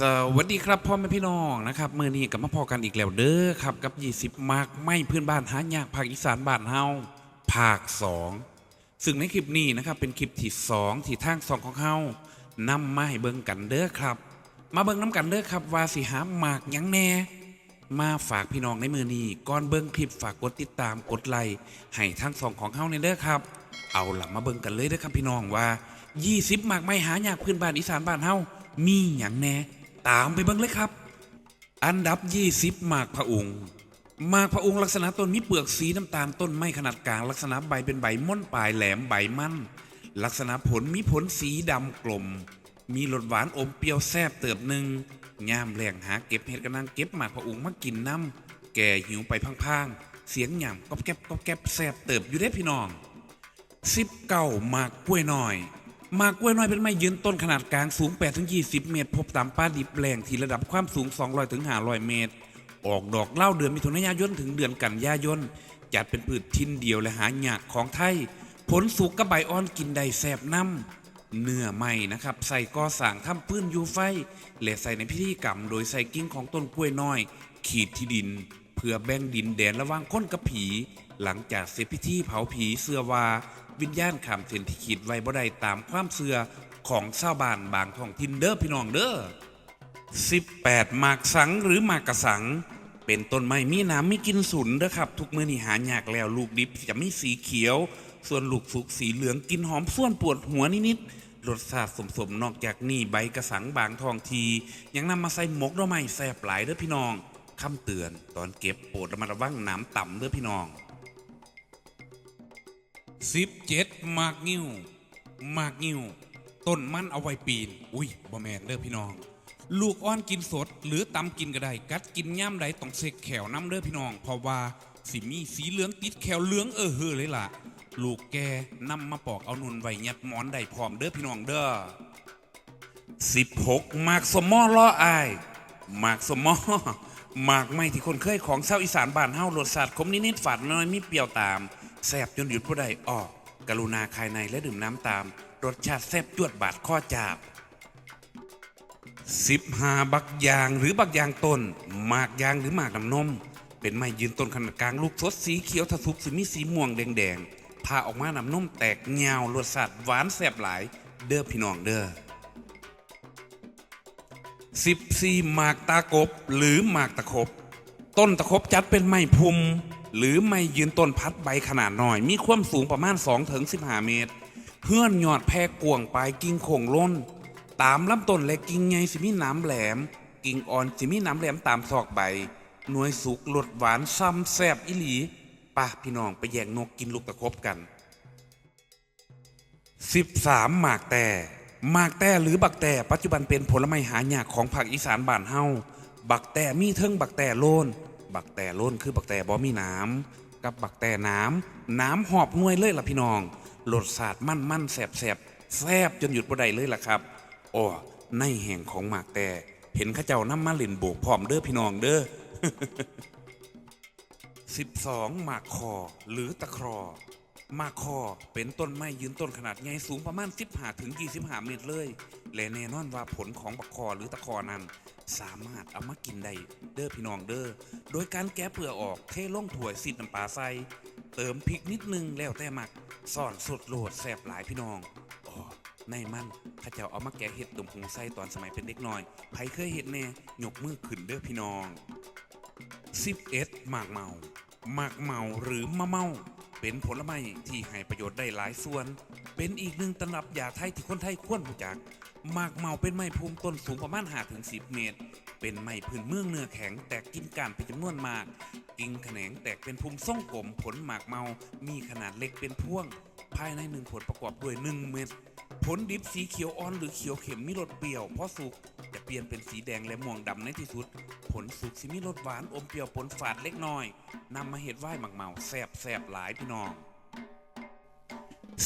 สวัสดีครับพ่อแม่พี่น้องนะครับมือนี้กลับมาพอกันอีกแล้วเด้อครับกับ 20 มากไม่พื้นบ้านหายากภาคอีสานบ้านเฮาภาค 2 ซึ่งในคลิปนี้นะครับเป็นคลิปที่ 2 ที่ทางสองของเฮานำมาให้เบิ่งกันเด้อครับ มาเบิ่งน้ำกันเด้อครับว่าสิหามากยังแน่ มาฝากพี่น้องในมือนี้ก่อนเบิ่งคลิปฝากกดติดตามกดไลค์ให้ทั้งสองของเฮาในเด้อครับ เอาล่ะมาเบิ่งกันเลยเด้อครับพี่น้องว่า 20หมากไม่หายากพื้นบ้านอีสานบ้านเฮามีหยังแน่ ตามไปเบิ่งเลยครับ อันดับ 20หมากพระองค์หมากพระองค์ลักษณะต้นมีเปลือกสีน้ำตาลต้นไม้ขนาดกลาง ลักษณะใบเป็นใบม่อนปลายแหลมใบมั่น ลักษณะผลมีผลสีดำกลม มีรสหวานอมเปรี้ยวแซ่บเติบหนึ่งย่ามแหลงหาเก็บเห็ดกระนังเก็บหมากพระองค์มากินน้ำแก่หิวไปพังๆ เสียงหย่ำก๊อบแก๊บก๊อบแก๊บแซ่บเติบอยู่ได้พี่น้องสิบเก้าหมากกล้วยน้อย มากกล้วยน้อยเป็นไม้ยืนต้นขนาดกลางสูง8ถึง20 เมตร พบตามป่าดิบแหล่งที่ระดับความสูง 200ถึง500 เมตร ออกดอกเล่าเดือนมิถุนายนถึงเดือนกันยายนจัดเป็นพืชทินเดียวและหายากของไทย ผลสุกกระใบอ่อนกินได้แสบน้ำเนื้อไม้นะครับใส่กอสางทำพื้นยูไฟและใส่ในพิธีกรรม โดยใส่กิ่งของต้นกล้วยน้อย ขีดที่ดิน เพื่อแบ่งดินแดนระหว่างคนกับผี หลังจากเสร็จพิธีเผาผีเสื้อวา วิญญาณขามเส้นที่ขีดไว้บ่ได้ตามความเสื่อของชาวบ้านบางท้องถิ่นเด้อพี่น้องเด้อ18หมากสังหรือหมากกระสัง เป็นต้นไม้มีน้ำมีกินสุนนะครับ ทุกมื้อนี่หายากแล้วลูกดิบจะมีสีเขียว ส่วนลูกสุกสีเหลืองกินหอมส่วนปวดหัวนิดๆรสชาติสมๆนอกจากนี่ใบกระสังบางทองที ยังนำมาใส่หมกดอกไม้แซ่บหลายเด้อพี่น้องคำเตือนตอนเก็บโปรดระมัดระวังน้ำต่ำเด้อพี่น้อง สิบเจ็ดมากงิ้วมากงิ้วต้นมันเอาไว้ปีน อุ้ยบ่แมนเด้อพี่น้อง ลูกอ้อนกินสด หรือตำกินก็ได้ กัดกินย่ำใดต้องเสกแขวน้ำเด้อพี่น้อง เพราะว่าสิมีสีเหลืองติดแขวเหลืองเออเฮอเลยล่ะ ลูกแกนำมาปอกเอานุนไว้ยัดหมอนได้พร้อมเด้อพี่น้องเด้อสิบหกมากสมอล้ออายมากสมอมากไม่ที่คนเคยของเศร้าอีสานบ้านเฮารสชาติขมนิดๆฝาดน้อยมีเปรี้ยวตาม แซ่บจนหยุดผู้ใดออก กรุณาภายในและดื่มน้ำตาม รสชาติแซ่บจวดบาดข้อจาบสิบหาบักยางหรือบักยางต้นหมากยางหรือหมากน้ำนม เป็นไม้ยืนต้นขนาดกลางลูกสดสีเขียวทะทุกสีมีสีม่วงแดงๆพาออกมาน้ำนมแตกเงารสชาติหวานแซ่บหลาย เด้อพี่น้องเด้อสิบสี่หมากตากบหรือหมากตะคบ ต้นตะคบจัดเป็นไม้พุ่ม หรือไม้ยืนต้นพัดใบขนาดน้อย มีความสูงประมาณ2ถึง15 เมตรเพื่อนยอดแพรกวงปลายกิ่งโข่งล้น ตามลำต้นและกิ่งใหญ่สิมีน้ำแหลม กิ่งอ่อนสิมีน้ำแหลมตามซอกใบ หน่วยสุกรสหวานซ้ำแซบอิหลีป่ะพี่น้องไปแย่งนกกินลูกตะคบกัน 13 หมากแต่หมากแต่หรือบักแต่ปัจจุบันเป็นผลไม้หายากของภาคอีสานบ้านเฮาบักแต่มีเทิงบักแต่โลน บักแต่ล้นคือบักแต่บ่มีน้ำกับบักแต่น้ำน้ำหอบน่วยเลยล่ะพี่น้องรสชาติมั่นมั่นแสบแสบแซบจนหยุดบ่ได้เลยล่ะครับโอ้ในแห่งของหมากแต่เห็นข้าเจ้าน้ำมาเล่นโบกพร้อมเด้อพี่น้องเด้อ12หมากคอหรือตะครอ มากคอเป็นต้นไม้ยืนต้นขนาดใหญ่สูงประมาณ 15ถึง25 เมตรเลย และแน่นอนว่าผลของบักคอหรือตะคอนั้น สามารถเอามากินได้เด้อพี่น้องเด้อโดยการแกะเปลือกออกเทลงถ้วยซีดน้ำปลาใส่เติมพริกนิดนึงแล้วแต่หมักซ่อนสดโหลดแสบหลายพี่น้องอ๋อในมันข้าเจ้าเอามาแกะเห็ดตุ่มหงไส้ตอนสมัยเป็นเด็กน้อยใครเคยเห็ดแน่ยกมือขึ้นเด้อพี่น้อง 11หมากเมาหมากเมาหรือมะเมา เป็นผลไม้ที่ให้ประโยชน์ได้หลายส่วน เป็นอีกหนึ่งตำรับยาไทยที่คนไทยควรรู้จักหมากเมาเป็นไม้ภูมิต้นสูงประมาณ5ถึง10 เมตร เป็นไม้พื้นเมืองเนื้อแข็งแตกกินกานเป็นจำนวนมาก กิ่งแขนงแตกเป็นภูมิทรงกลมผลหมากเมา มีขนาดเล็กเป็นพ่วง ภายในหนึ่งผลประกอบด้วยหนึ่งเม็ด ผลดิบสีเขียวอ่อนหรือเขียวเข็มมีรสเปรี้ยวเพราะสุกจะเปลี่ยนเป็นสีแดงและม่วงดำในที่สุด ผลสุกสิมีรสหวานอมเปรี้ยวปนฝาดเล็กน้อยนำมาเห็ดไหว้หมักเมาแซบแซบหลายพี่น้อง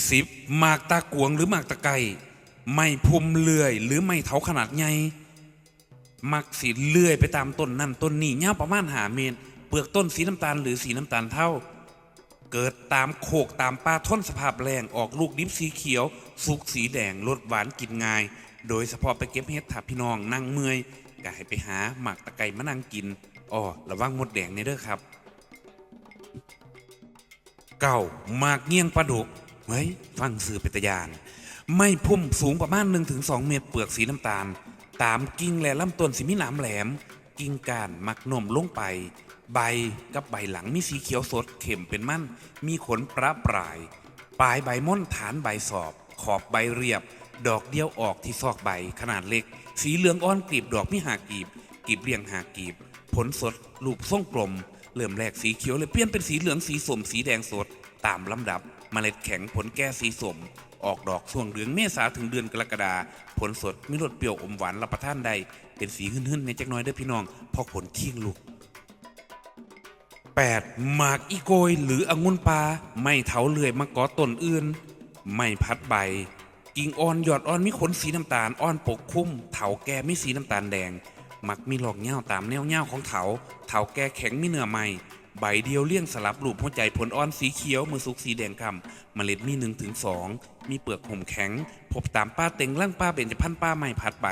สิบหมากตากวงหรือหมากตะไก่ไม่พุ่มเลื่อย หรือไม่เถาขนาดใหญ่มักสีเลื่อยไปตามต้นนั่นต้นนี่ยาวประมาณหาเมตร เปลือกต้นสีน้ำตาลหรือสีน้ำตาลเท่า เกิดตามโขกตามป่าท้นสภาพแรงออกลูกดิบสีเขียว สุกสีแดงรสหวานกินง่าย โดยเฉพาะไปเก็บเห็ดถ้าพี่น้องนั่งเมื่อย ก็ให้ไปหาหมากตะไคร้มานั่งกินอ้อระวังมดแดงในเด้อครับเก่าหมากเงี้ยงปลาดุกเฮ้ยฟังสื่อเป็นตะยาน ไม่พุ่มสูงประมาณ1-2 เมตรเปลือกสีน้ำตาล ตามกิ่งและลำต้นสีมีหนามแหลม กิ่งก้านมักนมลงไป ใบกับใบหลังมีสีเขียวสดเข็มเป็นมั่น มีขนประปราย ปลายใบม่อนฐานใบสอบ ขอบใบเรียบ ดอกเดียวออกที่ซอกใบขนาดเล็ก สีเหลืองอ่อนกลีบดอกมีหากลีบกลีบเรียงหากลีบ ผลสดรูปทรงกลมเริ่มแรกสีเขียวเลยเปลี่ยนเป็นสีเหลืองสีส้มสีแดงสด ตามลำดับเมล็ดแข็งผลแก่สีส้มออกดอกช่วงเดือนเมษาถึงเดือนกรกฎาผลสดมีรสเปรี้ยวอมหวานรับประทานได้ เป็นสีหึ่นๆในจักน้อยเด้อพี่น้องพอผลเที่ยงลูก 8. หมากอีโกยหรือองุ่นปลาไม่เถาเลื่อยมะกอต้นอื่น ไม่พัดใบ กิ่งอ่อนหยอดอ่อนมีขนสีน้ำตาลอ่อนปกคลุมเถาแก่มีสีน้ำตาลแดง มักมีหลอกเง่าตามแนวเง่าของเถาเถาแก่แข็งมีเนื้อใหม่ใบเดียวเลี่ยงสลับรูปหัวใจผลอ่อนสีเขียวมือสุกสีแดงคำเมล็ดมี1นถึงสองมีเปลือกห่มแข็ง พบตามป้าเต็งล่างป้าเบญจพรรณป้าไม่พัดใบ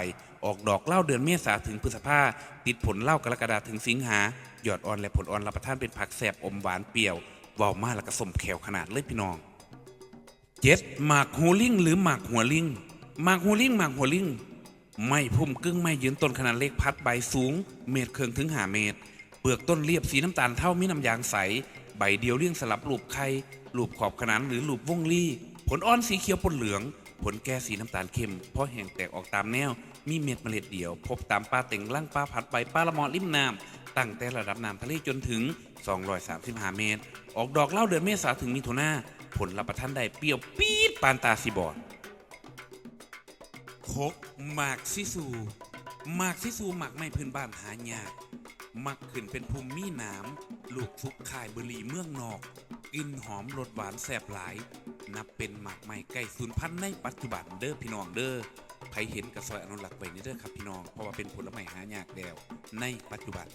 ออกดอกเล่าเดือนเมษาถึงพฤษภาติดผลเล่ากรกฎาถึงสิงหา หยอดอ่อนและผลอ่อนรับประทานเป็นผักแสบอมหวานเปรี้ยวเวาวมาแล้วก็สมแขวขนาดเลยพี่น้อง เจ็ดหมากหัวลิงหรือหมากหัวลิงหมากหัวลิงหมากหัวลิงไม่พุ่มกึ่งไม่ยืนต้นขนาดเล็กพัดใบสูง เมตรเคืองถึงหาเมตร เปลือกต้นเรียบสีน้ำตาลเท่ามีน้ำยางใส ใบเดียวเลี่ยงสลับรูปไข่รูปขอบขนานหรือรูปวงลี่ผลอ่อนสีเขียวปนเหลือง ผลแก่สีน้ำตาลเข้มเพราะแห้งแตกออกตามแนว มีเม็ดเมล็ดเดียว พบตามปลาเต็งล่างปลาผัดใบปลาละมอริมน้ำตั้งแต่ระดับน้ำทะเลจนถึง 235 เมตร ออกดอกเล่าเดือนเมษาถึงมิถุนา ผลรับประทานได้เปรี้ยวปี๊ดปานตาสีบอดคกหมากซิซูหมากซิซูหมากไม่พื้นบ้านหายากมักขึ้นเป็นภูมิมีหนามลูกฟุกขายเบอร์รี่เมืองนอกกลินหอมรสหวานแซ่บหลาย นับเป็นหมากใหม่ใกล้สูญพันธุ์ในปัจจุบันเด้อพี่น้องเด้อใครเห็นกระซอยอนุรักษ์ไว้นี่เด้อครับพี่น้องเพราะว่าเป็นผลไม้หายากแล้วในปัจจุบัน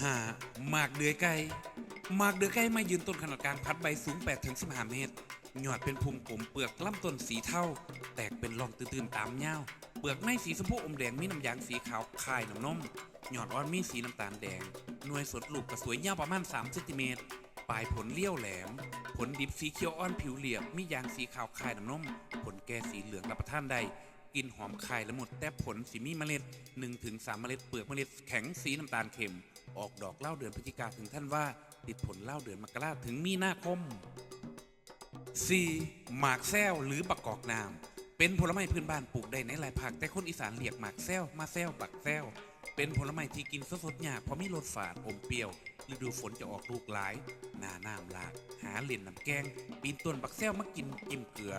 หาหมากเดือยไก่ หมากเดือยไก่มายืนต้นขนาดกลางพัดใบสูง8ถึง15 เมตร หยอดเป็นภูมิกลมเปลือกลำต้นสีเทาแตกเป็นร่องตื่นๆตามเงาเปลือกในสีชมพูอมแดงมีน้ำยางสีขาวคายน้ำนมหยอดอ่อนมีสีน้ำตาลแดง หน่วยสดลูกกระสวยยาวประมาณ3เซนติเมตรปลายผลเลี้ยวแหลม ผลดิบสีเขียวอ่อนผิวเหลี่ยม มียางสีขาวคายน้ำนม ผลแก่สีเหลืองรับประทานได้กลิ่นหอมคายละมุดแต่ผลสีมีเมล็ด 1-3 เมล็ดเปลือกเมล็ดแข็งสีน้ำตาลเค็ม ออกดอกเล่าเดือนพฤศจิกาถึงท่านว่า ติดผลเล่าเดือนมกราถึงมีนาคม 4. หมากแซวหรือบักกอกน้ำเป็นผลไม้พื้นบ้านปลูกได้ในหลายภาคแต่คนอีสานเรียกหมากแซวมาแซวบักแซวเป็นผลไม้ที่กินสดๆยากเพราะมีรสฝาดอมเปรี้ยวฤดูฝนจะออกลูกหลาย หน้าน้ำหลาก หาเล่นน้ำแกง ปีนต้นบักแซวมากินจิ้มเกลือ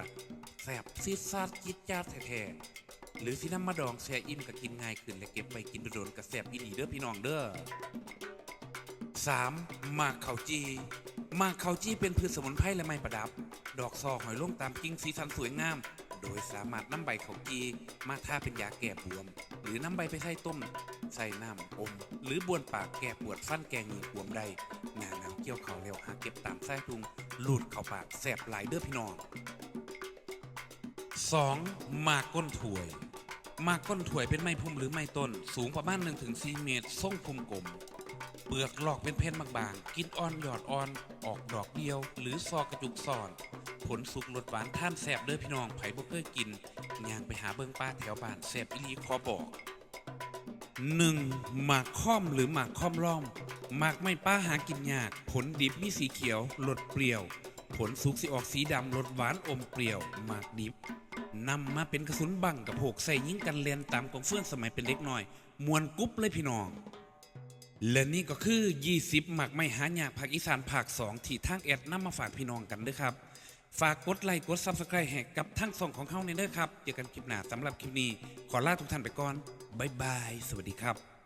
แซบซีดซาดจิดจาดแท้ๆหรือสิน้ำมาดองแช่อิ่มก็กินง่ายขึ้นและเก็บไว้กินโดนๆก็แซ่บอีหลีเด้อพี่น้องเด้อ 3. มากเขาจีมากเขาจีเป็นพืชสมุนไพรและไม้ประดับ ดอกซอหอยลงตามกิ่งสีสันสวยงาม โดยสามารถนำใบเขาจีมาทาเป็นยาแก้บวม หรือนำใบไปใส่ต้มใส่น้ำอม หรือบวนปากแก้ปวดฟันแก้เหงือกบวมได้งานน้ำเกี่ยวเขาแล้วหาเก็บตามไส้ทุงลูดเข้าปากแสบหลายเด้อพี่น้อง 2. มากก้นถวย มากก้นถวยเป็นไม้พุ่มหรือไม้ต้น สูงประมาณ 1-4 เมตรทรงพุ่มกลม เปลือกหลอกเป็นเพนบางๆ กินอ่อนหยอดอ่อน ออกดอกเดียว หรือซอกระจุกซ่อน ผลสุกรสหวานท่านแสบเด้อพี่น้องไผ่บ่เคยกินย่างไปหาเบิ่งป้าแถวบ้านแสบอีหลีขอบอก 1. หมากค่อมหรือหมากค่อมล่อมหมากไม่ป้าหากินยาก ผลดิบมีสีเขียวรสเปรี้ยว ผลสุกสิออกสีดำรสหวานอมเปรี้ยวหมากดิบนำมาเป็นกระสุนบังกับโผกใส่ยิงกันเรียนตามกองเฟื่องสมัยเป็นเด็กน้อย มวนกุ๊บเลยพี่น้อง และนี่ก็คือ 20 หมักไม่หายากภาคอีสานภาค2ที่ทางแอดนำมาฝากพี่น้องกันด้วยครับ ฝากกดไลค์กดซับสไครต์แหกกับทั้งสองของเขาในเด้อครับ เจอกันคลิปหน้าสำหรับคลิปนี้ ขอลาทุกท่านไปก่อน บ๊ายบาย สวัสดีครับ